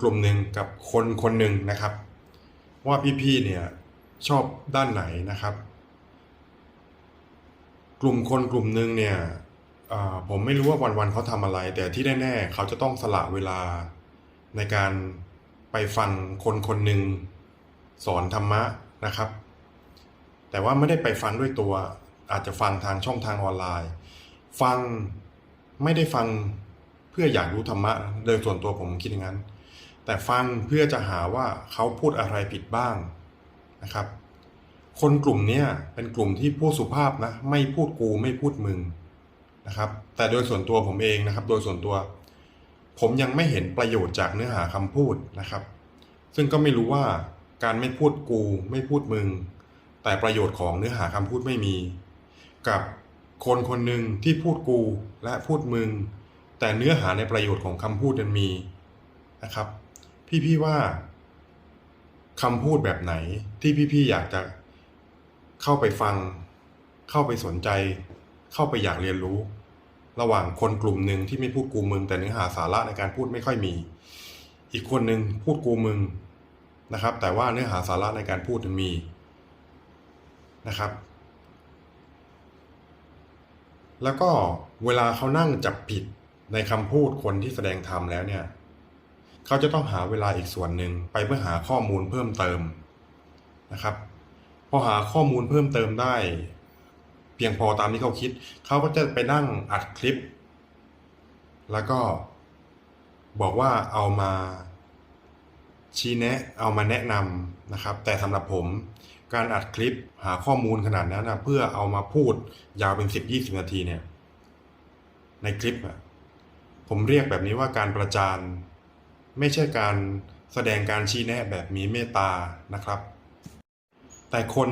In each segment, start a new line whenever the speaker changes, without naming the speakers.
กลุ่มหนึ่งกับคนคนหนึ่งนะครับ ว่าพี่ๆเนี่ยชอบด้านไหนนะครับ กลุ่มคนกลุ่มหนึ่งเนี่ยผมไม่รู้ว่าวันๆเขาทำอะไร แต่ที่แน่ๆเขาจะต้องสละเวลาในการไปฟังคนคนหนึ่งสอนธรรมะนะครับ แต่ว่าไม่ได้ไปฟังด้วยตัว อาจจะฟังทางช่องทางออนไลน์ ฟังไม่ได้ฟังเพื่ออยากรู้ธรรมะโดยส่วนตัวผมคิดอย่างนั้น แต่ฟังเพื่อจะหาว่าเขาพูดอะไรผิดบ้างนะครับ คนกลุ่มเนี้ยเป็นกลุ่มที่พูดสุภาพนะไม่พูดกูไม่พูดมึงนะครับ แต่โดยส่วนตัวผมเองนะครับ โดยส่วนตัว ผมยังไม่เห็นประโยชน์จากเนื้อหาคำพูดนะครับ ซึ่งก็ไม่รู้ว่าการไม่พูดกูไม่พูดมึง แต่ประโยชน์ของเนื้อหาคำพูดไม่มี กับคนคนหนึ่งที่พูดกูและพูดมึง แต่เนื้อหาในประโยชน์ของคำพูดนั้นมีนะครับ พี่ๆว่าคำพูดแบบไหนที่พี่ๆอยากจะเข้าไปฟัง เข้าไปสนใจ เข้าไปอยากเรียนรู้ ระหว่างคนกลุ่มหนึ่งที่ไม่พูดกูมึง แต่เนื้อหาสาระในการพูดไม่ค่อยมี อีกคนหนึ่งพูดกูมึงนะครับ แต่ว่าเนื้อหาสาระในการพูดมีนะครับ แล้วก็เวลาเขานั่งจับผิดในคำพูดคนที่แสดงธรรมแล้วเนี่ย เขาจะต้องหาเวลาอีกส่วนหนึ่งไปเพื่อหาข้อมูลเพิ่มเติมนะครับ พอหาข้อมูลเพิ่มเติมได้ เพียงพอตามที่เขาคิด เขาก็จะไปนั่งอัดคลิป แล้วก็บอกว่าเอามาชี้แนะเอามาแนะนำนะครับ แต่สำหรับผมการอัดคลิปหาข้อมูลขนาดนั้นนะเพื่อเอามาพูดยาวเป็นสิบยี่สิบนาทีเนี่ย ในคลิปอะผมเรียกแบบนี้ว่าการประจาน ไม่ใช่การแสดงการชี้แนะแบบมีเมตตานะครับ แต่คน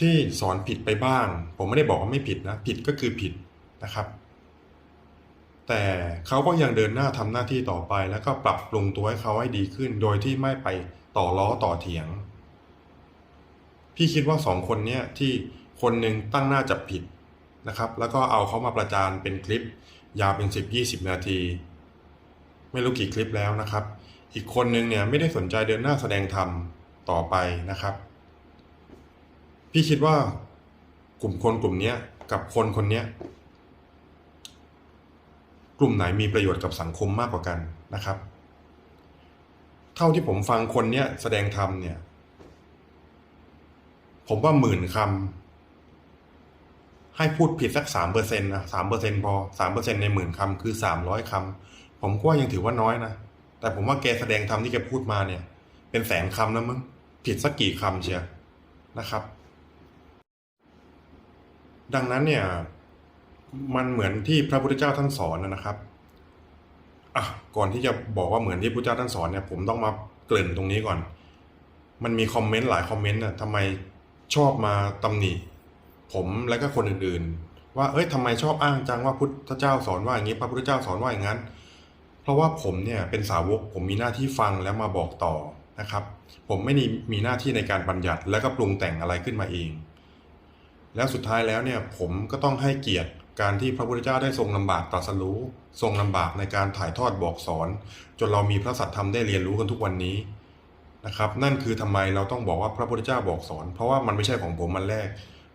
ที่สอนผิดไปบ้าง ผมไม่ได้บอกว่าไม่ผิดนะ ผิดก็คือผิดนะครับ แต่เขาก็ยังเดินหน้าทำหน้าที่ต่อไป แล้วก็ปรับปรุงตัวให้เขาให้ดีขึ้น โดยที่ไม่ไปต่อล้อต่อเถียง พี่คิดว่าสองคนเนี้ยที่คนหนึ่งตั้งหน้าจับผิดนะครับ แล้วก็เอาเขามาประจานเป็นคลิป ยาวเป็นสิบยี่สิบนาที ไม่รู้กี่คลิปแล้วนะครับ อีกคนนึงเนี่ยไม่ได้สนใจเดินหน้าแสดงธรรมต่อไปนะครับ พี่คิดว่ากลุ่มคนกลุ่มนี้กับคนคนนี้กลุ่มไหนมีประโยชน์กับสังคมมากกว่ากันนะครับ เท่าที่ผมฟังคนเนี้ยแสดงธรรมเนี่ย ผมว่าหมื่นคำให้พูดผิดสักสามเปอร์เซ็นต์นะสามเปอร์เซ็นพอสามเปอร์เซ็นในหมื่นคำคือสามร้อยคำ ผมก็ยังถือว่าน้อยนะ แต่ผมว่าแกแสดงธรรมที่แกพูดมาเนี่ย เป็นแสนคำแล้วมั้งผิดสักกี่คำเชียวนะครับ ดังนั้นเนี่ย มันเหมือนที่พระพุทธเจ้าท่านสอนนะครับอะก่อนที่จะบอกว่าเหมือนที่พระพุทธเจ้าท่านสอนเนี่ย ผมต้องมาเกริ่นตรงนี้ก่อน มันมีคอมเมนต์หลายคอมเมนต์น่ะทำไมชอบมาตำหนิ ผมและก็คนอื่นๆ ว่าเอ้ยทำไมชอบอ้างจังว่าพุทธเจ้าสอนว่าอย่างนี้ พระพุทธเจ้าสอนว่าอย่างนั้น ราะว่าผมเนี่ยเป็นสาวกผมมีหน้าที่ฟังแล้วมาบอกต่อนะครับ ผมไม่ได้มีหน้าที่ในการบัญญัติและก็ปรุงแต่งอะไรขึ้นมาเอง แล้วสุดท้ายแล้วเนี่ยผมก็ต้องให้เกียรติการที่พระพุทธเจ้าได้ทรงลำบากตรัสรู้ทรงลำบากในการถ่ายทอดบอกสอน จนเรามีพระสัทธรรมได้เรียนรู้กันทุกวันนี้นะครับ นั่นคือทำไมเราต้องบอกว่าพระพุทธเจ้าบอกสอน เพราะว่ามันไม่ใช่ของผมมันแรก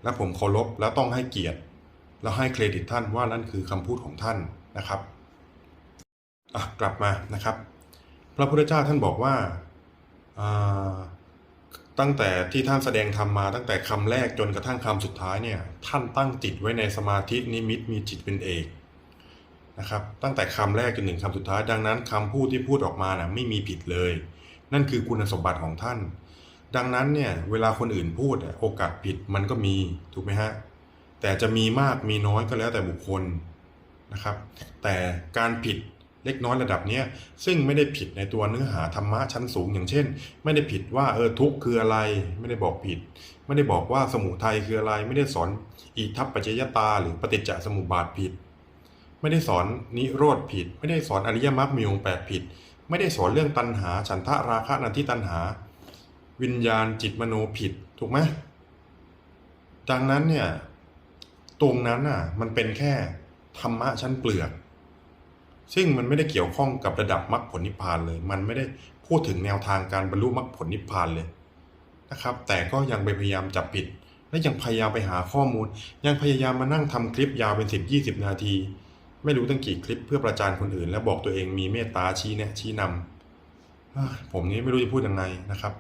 และผมเคารพและต้องให้เกียรติ แล้วให้เครดิตท่านว่านั่นคือคำพูดของท่านนะครับ กลับมานะครับ พระพุทธเจ้าท่านบอกว่าาตั้งแต่ที่ท่านแสดงธรรมมาตั้งแต่คำแรกจนกระทั่งคำสุดท้ายเนี่ยท่านตั้งจิตไว้ในสมาธินิมิตมีจิตเป็นเอกนะครับตั้งแต่คำแรกจนถึงคำสุดท้ายดังนั้นคำพูดที่พูดออกมานะไม่มีผิดเลย นั่นคือคุณสมบัติของท่าน ดังนั้นเนี่ยเวลาคนอื่นพูดโอกาสผิดมันก็มีถูกไหมฮะแต่จะมีมากมีน้อยก็แล้วแต่บุคคลนะครับ แต่การผิด เล็กน้อยระดับเนี้ยซึ่งไม่ได้ผิดในตัวเนื้อหาธรรมะชั้นสูง อย่างเช่น ไม่ได้ผิดว่าเออทุกข์คืออะไร ไม่ได้บอกผิด ไม่ได้บอกว่าสมุทัยคืออะไร ไม่ได้สอนอิทัปปัจจยตา หรือปฏิจจสมุปบาทผิด ไม่ได้สอนนิโรธผิด ไม่ได้สอนอริยมรรคมีองค์แปดผิด ไม่ได้สอนเรื่องตัณหา ฉันทะราคะนันทิตัณหา วิญญาณจิตมโนผิดถูกไหมดังนั้นเนี่ยตรงนั้นน่ะมันเป็นแค่ธรรมะชั้นเปลือก ซึ่งมันไม่ได้เกี่ยวข้องกับระดับมรรคผลนิพพานเลย มันไม่ได้พูดถึงแนวทางการบรรลุมรรคผลนิพพานเลยนะครับ แต่ก็ยังไปพยายามจับผิด และยังพยายามไปหาข้อมูล ยังพยายามมานั่งทำคลิปยาวเป็นสิบยี่สิบนาที ไม่รู้ตั้งกี่คลิปเพื่อประจานคนอื่น และบอกตัวเองมีเมตตาชี้แนะชี้นำเฮ้ยผมนี่ไม่รู้จะพูดยังไงนะครับ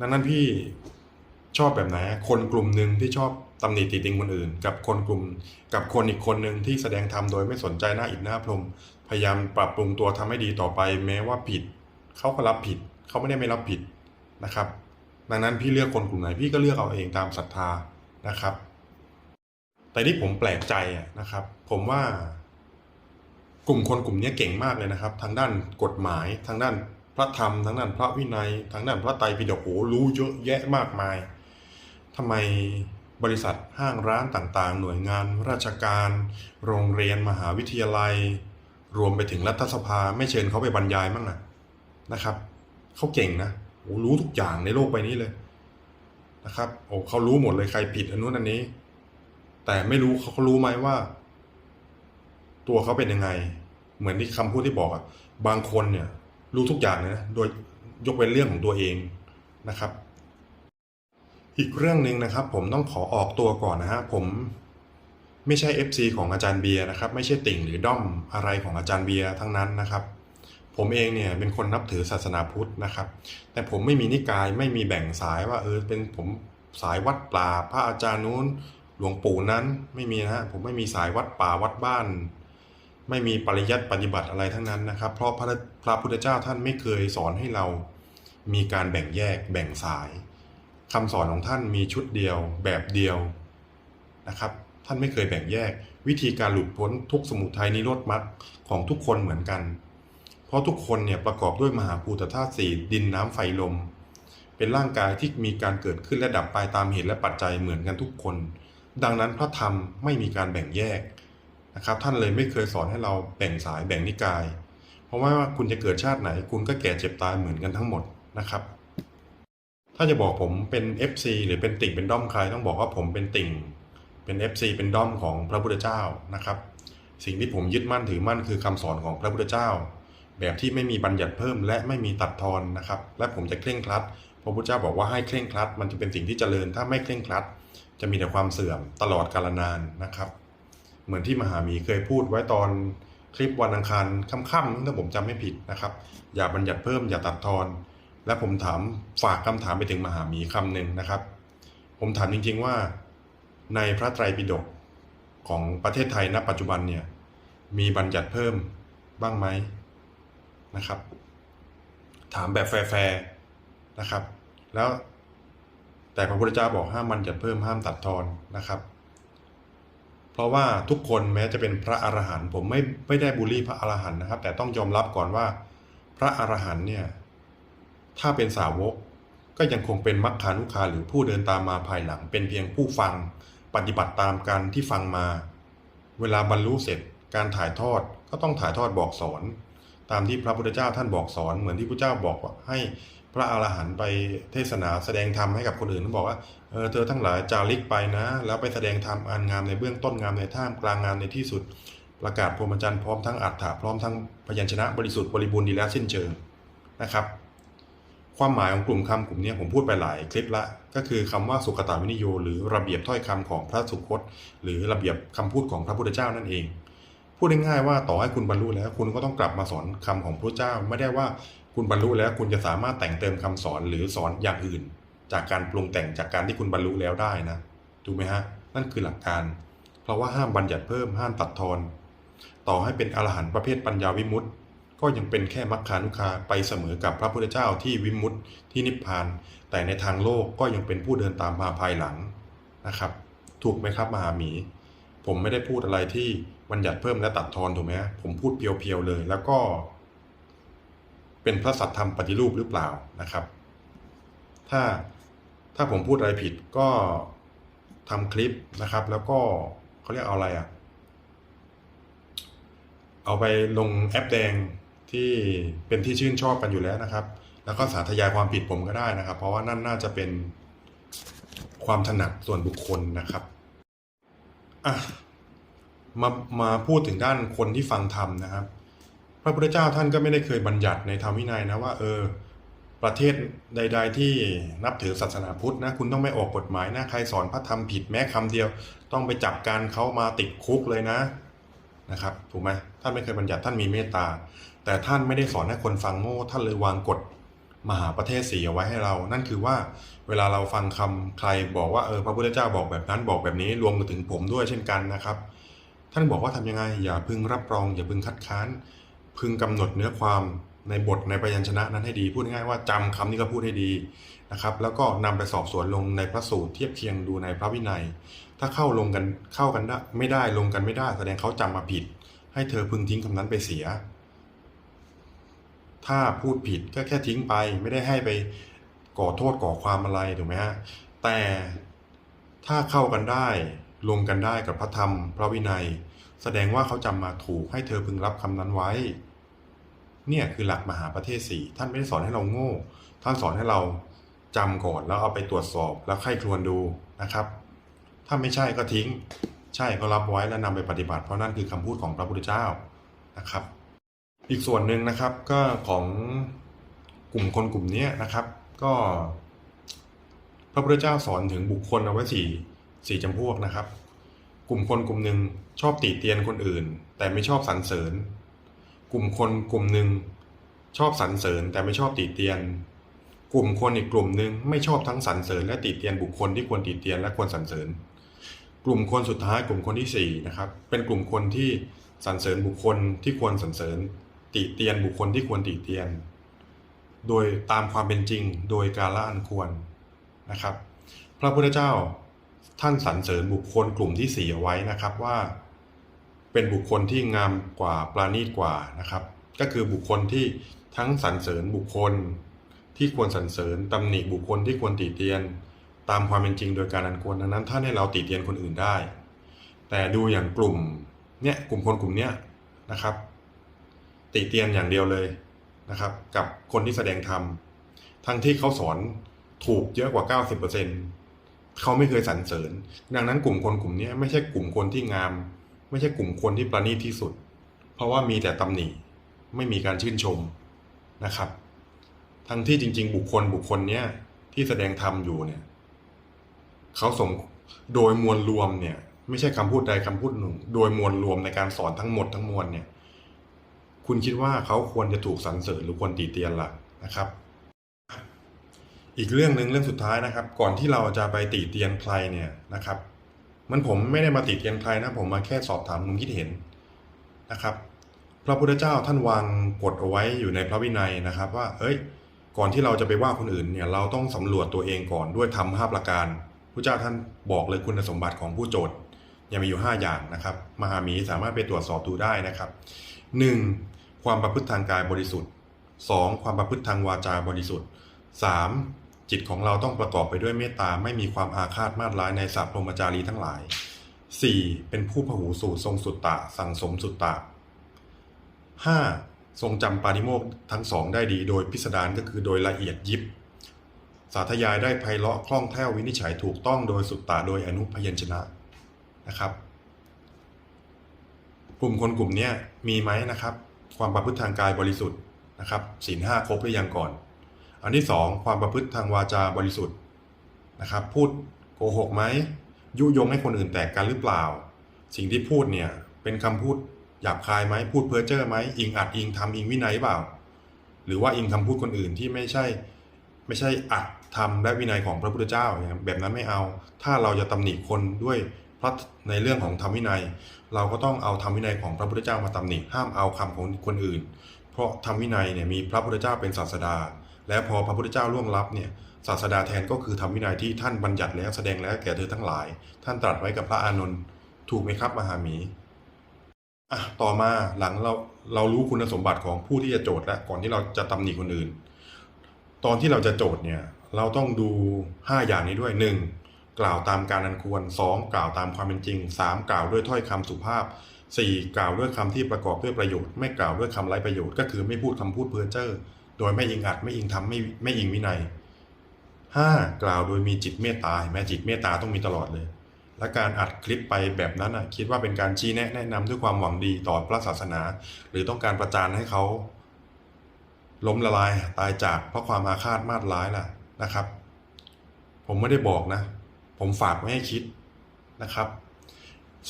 ดังนั้นพี่ชอบแบบไหน คนกลุ่มหนึ่งที่ชอบ ตำหนิติติงคนอื่น กับคนกลุ่ม กับคนอีกคนหนึ่งที่แสดงธรรมโดยไม่สนใจหน้าอิฐหน้าพรม พยายามปรับปรุงตัวทำให้ดีต่อไป แม้ว่าผิด เขาก็รับผิด เขาไม่ได้ไม่รับผิดนะครับ ดังนั้นพี่เลือกคนกลุ่มไหนพี่ก็เลือกเอาเองตามศรัทธานะครับ แต่ที่ผมแปลกใจนะครับ ผมว่ากลุ่มคนกลุ่มนี้เก่งมากเลยนะครับ ทางด้านกฎหมาย ทางด้านพระธรรม ทางด้านพระวินัย ทางด้านพระไตรปิฎกโอ้รู้เยอะแยะมากมายทำไม บริษัทห้างร้านต่างๆ หน่วยงานราชการ โรงเรียนมหาวิทยาลัย รวมไปถึงรัฐสภาไม่เชิญเขาไปบรรยายมั่งนะนะครับเขาเก่งนะโอ้รู้ทุกอย่างในโลกใบนี้เลยนะครับโอ้เขารู้หมดเลยใครผิดอันนู้นอันนี้ แต่ไม่รู้เขารู้ไหมว่า ตัวเขาเป็นยังไง เหมือนที่คำพูดที่บอกอะบางคนเนี่ย รู้ทุกอย่างเลยนะโดยยกเว้นเรื่องของตัวเองนะครับ อีกเรื่องหนึ่งนะครับ ผมต้องขอออกตัวก่อนนะฮะผมไม่ใช่ FC ของอาจารย์เบียร์นะครับ ไม่ใช่ติ่งหรือด้อมอะไรของอาจารย์เบียร์ทั้งนั้นนะครับ ผมเองเนี่ยเป็นคนนับถือศาสนาพุทธนะครับ แต่ผมไม่มีนิกายไม่มีแบ่งสายว่าเออเป็นผมสายวัดป่าพระอาจารย์นู้นหลวงปู่นั้นไม่มีนะฮะผมไม่มีสายวัดป่าวัดบ้าน ไม่มีปริยัติปฏิบัติอะไรทั้งนั้นนะครับ เพราะพระพระพุทธเจ้าท่านไม่เคยสอนให้เรามีการแบ่งแยกแบ่งสาย คำสอนของท่านมีชุดเดียวแบบเดียวนะครับ ท่านไม่เคยแบ่งแยก วิธีการหลุดพ้นทุกสมุทัยนิโรธมรรคของทุกคนเหมือนกัน เพราะทุกคนเนี่ยประกอบด้วยมหาภูตธาตุสี่ดินน้ำไฟลม เป็นร่างกายที่มีการเกิดขึ้นและดับไปตามเหตุและปัจจัยเหมือนกันทุกคน ดังนั้นพระธรรมไม่มีการแบ่งแยกนะครับ ท่านเลยไม่เคยสอนให้เราแบ่งสายแบ่งนิกาย เพราะว่าคุณจะเกิดชาติไหน คุณก็แก่เจ็บตายเหมือนกันทั้งหมดนะครับ ถ้าจะบอกผมเป็น FC หรือเป็นติ่งเป็นด้อมใครต้องบอกว่าผมเป็นติ่ง เป็น FC เป็นด้อมของพระพุทธเจ้านะครับ สิ่งที่ผมยึดมั่นถือมั่นคือคำสอนของพระพุทธเจ้า แบบที่ไม่มีบัญญัติเพิ่มและไม่มีตัดทอนนะครับ และผมจะเคร่งครัดพระพุทธเจ้าบอกว่าให้เคร่งครัด มันจะเป็นสิ่งที่เจริญถ้าไม่เคร่งครัด จะมีแต่ความเสื่อมตลอดกาลนานนะครับ เหมือนที่มหาหมีเคยพูดไว้ตอนคลิปวันอังคารค่ำๆถ้าผมจำไม่ผิดนะครับ อย่าบัญญัติเพิ่มอย่าตัดทอน และผมถามฝากคำถามไปถึงมหาหมีคำหนึ่งนะครับ ผมถามจริงๆว่า ในพระไตรปิฎกของประเทศไทยณ ปัจจุบันเนี่ยมีบัญญัติเพิ่มบ้างไหมนะครับ ถามแบบแฟร์ๆนะครับ แล้วแต่พระพุทธเจ้าบอกห้ามบัญญัติเพิ่มห้ามตัดทอนนะครับ เพราะว่าทุกคนแม้จะเป็นพระอรหันต์ผมไม่ไม่ได้บูลลี่พระอรหันต์นะครับ แต่ต้องยอมรับก่อนว่า พระอรหันต์เนี่ย ถ้าเป็นสาวกก็ยังคงเป็นมัคคานุคาหรือผู้เดินตามมาภายหลัง เป็นเพียงผู้ฟัง ปฏิบัติตามการที่ฟังมา เวลาบรรลุเสร็จ การถ่ายทอดก็ต้องถ่ายทอดบอกสอน ตามที่พระพุทธเจ้าท่านบอกสอน เหมือนที่พระเจ้าบอกว่าให้พระอรหันต์ไปเทศนาแสดงธรรมให้กับคนอื่นบอกว่าเออเธอทั้งหลายจาริกไปนะ แล้วไปแสดงธรรมอันงามในเบื้องต้นงามในท่ามกลางงามในที่สุด ประกาศพรหมจรรย์พร้อมทั้งอัฏฐะพร้อมทั้งพยัญชนะบริสุทธิ์บริบูรณ์ดีแล้วสิ้นเชิงนะครับ ความหมายของกลุ่มคำกลุ่มนี้ผมพูดไปหลายคลิปละ ก็คือคำว่าสุขตาวินิโย หรือระเบียบถ้อยคำของพระสุคต หรือระเบียบคำพูดของพระพุทธเจ้านั่นเอง พูดง่ายๆว่าต่อให้คุณบรรลุแล้ว คุณก็ต้องกลับมาสอนคำของพระเจ้า ไม่ได้ว่าคุณบรรลุแล้วคุณจะสามารถแต่งเติมคำสอนหรือสอนอย่างอื่น จากการปรุงแต่งจากการที่คุณบรรลุแล้วได้นะถูกไหมฮะนั่นคือหลักการ เพราะว่าห้ามบัญญัติเพิ่มห้ามตัดทอนต่อให้เป็นอรหันต์ประเภทปัญญาวิมุตติ ก็ยังเป็นแค่มัคคานุคาไปเสมอกับพระพุทธเจ้าที่วิมุตติที่นิพพาน แต่ในทางโลกก็ยังเป็นผู้เดินตามมาภายหลังนะครับ ถูกไหมครับมหาหมี ผมไม่ได้พูดอะไรที่บัญญัติเพิ่มและตัดทอนถูกไหมผมพูดเพียวๆเลย แล้วก็ เป็นพระสัตธรรมปฏิรูปหรือเปล่านะครับ ถ้าถ้าผมพูดอะไรผิดก็ทำคลิปนะครับ แล้วก็เขาเรียกเอาอะไรอะ่ะ เอาไปลงแอปแดง ที่เป็นที่ชื่นชอบกันอยู่แล้วนะครับ แล้วก็สาธยายความผิดผมก็ได้นะครับ เพราะว่านั่นน่าจะเป็นความถนัดส่วนบุคคลนะครับอะมามาพูดถึงด้านคนที่ฟังธรรมนะครับ พระพุทธเจ้าท่านก็ไม่ได้เคยบัญญัติในธรรมวินัยนะว่า เออ ประเทศใด ๆ ที่นับถือศาสนาพุทธนะคุณต้องไม่ออกกฎหมายนะใครสอนพระธรรมผิดแม้คำเดียว ต้องไปจับการเขามาติดคุกเลยนะ นะครับถูกไหมท่านไม่เคยบัญญัติท่านมีเมตตา แต่ท่านไม่ได้สอนให้คนฟังโง่ท่านเลยวางกฎมหาประเทศสีเอาไว้ให้เรา นั่นคือว่าเวลาเราฟังคำใครบอกว่าเออพระพุทธเจ้าบอกแบบนั้นบอกแบบนี้รวมถึงผมด้วยเช่นกันนะครับ ท่านบอกว่าทำยังไงอย่าพึงรับรอง อย่าพึงคัดค้าน พึงกำหนดเนื้อความในบทในพยัญชนะนั้นให้ดี พูดง่ายว่าจำคำนี้ก็พูดให้ดีนะครับ แล้วก็นำไปสอบสวนลงในพระสูตรเทียบเคียงดูในพระวินัย ถ้าเข้าลงกันเข้ากันได้ไม่ได้ลงกันไม่ได้ แสดงเขาจำมาผิด ให้เธอพึงทิ้งคำนั้นไปเสีย ถ้าพูดผิดก็แค่ทิ้งไป ไม่ได้ให้ไปก่อโทษก่อความอะไรถูกไหมฮะแต่ถ้าเข้ากันได้ลงกันได้กับพระธรรม พระวินัย แสดงว่าเขาจำมาถูกให้เธอพึงรับคำนั้นไว้ เนี่ยคือหลักมหาประเทศสี่ท่านไม่ได้สอนให้เราโง่ ท่านสอนให้เราจำก่อนแล้วเอาไปตรวจสอบแล้วไข้ครวนดูนะครับ ถ้าไม่ใช่ก็ทิ้ง ใช่ก็รับไว้แล้วนำไปปฏิบัติ เพราะนั่นคือคำพูดของพระพุทธเจ้านะครับ อีกส่วนหนึ่งนะครับก็ของกลุ่มคนกลุ่มนี้นะครับ ก็ พระพุทธเจ้าสอนถึงบุคคลเอาไว้สี่สี่จำพวกนะครับ กลุ่มคนกลุ่มหนึ่งชอบติเตียนคนอื่น แต่ไม่ชอบสรรเสริญ กลุ่มคนกลุ่มหนึ่งชอบสรรเสริญแต่ไม่ชอบติเตียน กลุ่มคนอีกกลุ่มหนึ่งไม่ชอบทั้งสรรเสริญและติเตียนบุคคลที่ควรติเตียนและควรสรรเสริญ กลุ่มคนสุดท้ายกลุ่มคนที่สี่นะครับเป็นกลุ่มคนที่สรรเสริญบุคคลที่ควรสรรเสริญติเตียนบุคคลที่ควรติเตียน โดยตามความเป็นจริงโดยกาละอันควรนะครับ พระพุทธเจ้าท่านสรรเสริญบุคคลกลุ่มที่สี่เอาไว้นะครับว่า เป็นบุคคลที่งามกว่าปราณีตกว่านะครับ ก็คือบุคคลที่ทั้งสรรเสริญบุคคลที่ควรสรรเสริญตำหนิบุคคลที่ควรติเตียน ตามความเป็นจริงโดยการอันควรดังนั้นท่านให้เราติเตียนคนอื่นได้ แต่ดูอย่างกลุ่มเนี่ยกลุ่มคนกลุ่มเนี้ยนะครับ ติเตียนอย่างเดียวเลยนะครับ กับคนที่แสดงธรรมทั้งที่เขาสอนถูกเยอะกว่า 90%เขาไม่เคยสรรเสริญ ดังนั้นกลุ่มคนกลุ่มนี้ไม่ใช่กลุ่มคนที่งาม ไม่ใช่กลุ่มคนที่ประณีตที่สุด เพราะว่ามีแต่ตำหนิไม่มีการชื่นชมนะครับ ทั้งที่จริง ๆ บุคคลบุคคลเนี้ยที่แสดงธรรมอยู่เนี่ย เขาสมโดยมวลรวมเนี่ย ไม่ใช่คำพูดใดคำพูดหนึ่ง โดยมวลรวมในการสอนทั้งหมดทั้งมวลเนี่ย คุณคิดว่าเขาควรจะถูกสรรเสริญหรือควรตีเตียนล่ะนะครับ อีกเรื่องหนึ่งเรื่องสุดท้ายนะครับ ก่อนที่เราจะไปตีเตียนใครเนี่ยนะครับ มันผมไม่ได้มาตีเตียนใครนะผมมาแค่สอบถามความคิดเห็นนะครับพระพุทธเจ้าท่านวางกฎเอาไว้อยู่ในพระวินัยนะครับ ว่า เอ้ย ก่อนที่เราจะไปว่าคนอื่นเนี่ย เราต้องสำรวจตัวเองก่อนด้วยธรรมห้าประการ พระเจ้าท่านบอกเลยคุณสมบัติของผู้โจทย์ยังมีอยู่ 5 อย่างนะครับ มหาหมีสามารถไปตรวจสอบดูได้นะครับ 1. ความประพฤติทางกายบริสุทธิ์ 2. ความประพฤติทางวาจาบริสุทธิ์ 3. จิตของเราต้องประกอบไปด้วยเมตตาไม่มีความอาฆาตมาตร้ายในสัพพรมจารีทั้งหลาย 4. เป็นผู้พหูสูตรทรงสุตตะ สั่งสมสุตตะ 5. ทรงจำปาณิโมกข์ทั้งสองได้ดีโดยพิสดารก็คือโดยละเอียดยิบ สาธยายได้ไพเราะคล่องแคล่ววินิจฉัยถูกต้องโดยสุตตะโดยอนุพยัญชนะนะครับ กลุ่มคนกลุ่มนี้มีไหมนะครับ ความประพฤติทางกายบริสุทธิ์นะครับศีลห้าครบหรือยังก่อน อันที่สองความประพฤติทางวาจาบริสุทธิ์นะครับ พูดโกหกไหมยุยงให้คนอื่นแตกกันหรือเปล่า สิ่งที่พูดเนี่ยเป็นคำพูดหยาบคายไหมพูดเพ้อเจ้อไหมอิงอัดอิงทำอิงวินัยเปล่า หรือว่าอิงคำพูดคนอื่นที่ไม่ใช่ไม่ใช่อัด ทำและวินัยของพระพุทธเจ้าอย่างแบบนั้นไม่เอา ถ้าเราจะตำหนิคนด้วยพระในเรื่องของธรรมวินัย เราก็ต้องเอาธรรมวินัยของพระพุทธเจ้ามาตำหนิห้ามเอาคำของคนอื่น เพราะธรรมวินัยเนี่ยมีพระพุทธเจ้าเป็นศาสดา และพอพระพุทธเจ้าล่วงลับเนี่ยศาสดาแทนก็คือธรรมวินัยที่ท่านบัญญัติแล้วแสดงแล้วแก่เธอทั้งหลาย ท่านตรัสไว้กับพระอานนท์ถูกไหมครับมหาหมีอะต่อมาหลังเราเรารู้คุณสมบัติของผู้ที่จะโจทย์แล้วก่อนที่เราจะตำหนิคนอื่น ตอนที่เราจะโจทย์เนี่ย เราต้องดู 5 อย่างนี้ด้วย 1. กล่าวตามการอันควร 2. กล่าวตามความเป็นจริง 3. กล่าวด้วยถ้อยคำสุภาพ 4. กล่าวด้วยคำที่ประกอบด้วยประโยชน์ ไม่กล่าวด้วยคำไร้ประโยชน์ ก็คือไม่พูดคำพูดเพ้อเจ้อโดยไม่อิงอัดไม่อิงทำไม่ไม่อิงวินัย 5. กล่าวโดยมีจิตเมตตาเห็นไหมจิตเมตตาต้องมีตลอดเลย และการอัดคลิปไปแบบนั้นอะคิดว่าเป็นการชี้แนะแนะนำด้วยความหวังดีต่อพระศาสนา หรือต้องการประจานให้เขาล้มละลายตายจากเพราะความอาฆาตมาตร้ายล่ะ นะครับ ผมไม่ได้บอกนะ ผมฝากไว้ให้คิดนะครับ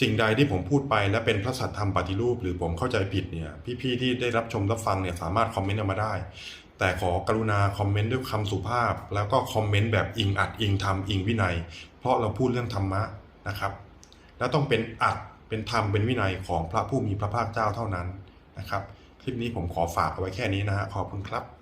สิ่งใดที่ผมพูดไปและเป็นพระสัทธรรมปฏิรูป หรือผมเข้าใจผิดเนี่ย พี่ๆที่ได้รับชมรับฟังเนี่ยสามารถคอมเมนต์เอามาได้ แต่ขอกรุณาคอมเมนต์ด้วยคำสุภาพ แล้วก็คอมเมนต์แบบอิงอัดอิงธรรมอิงวินัย เพราะเราพูดเรื่องธรรมะนะครับ แล้วต้องเป็นอัดเป็นธรรมเป็นวินัยของพระผู้มีพระภาคเจ้าเท่านั้นนะครับคลิปนี้ผมขอฝากเอาไว้แค่นี้นะฮะขอบคุณครับ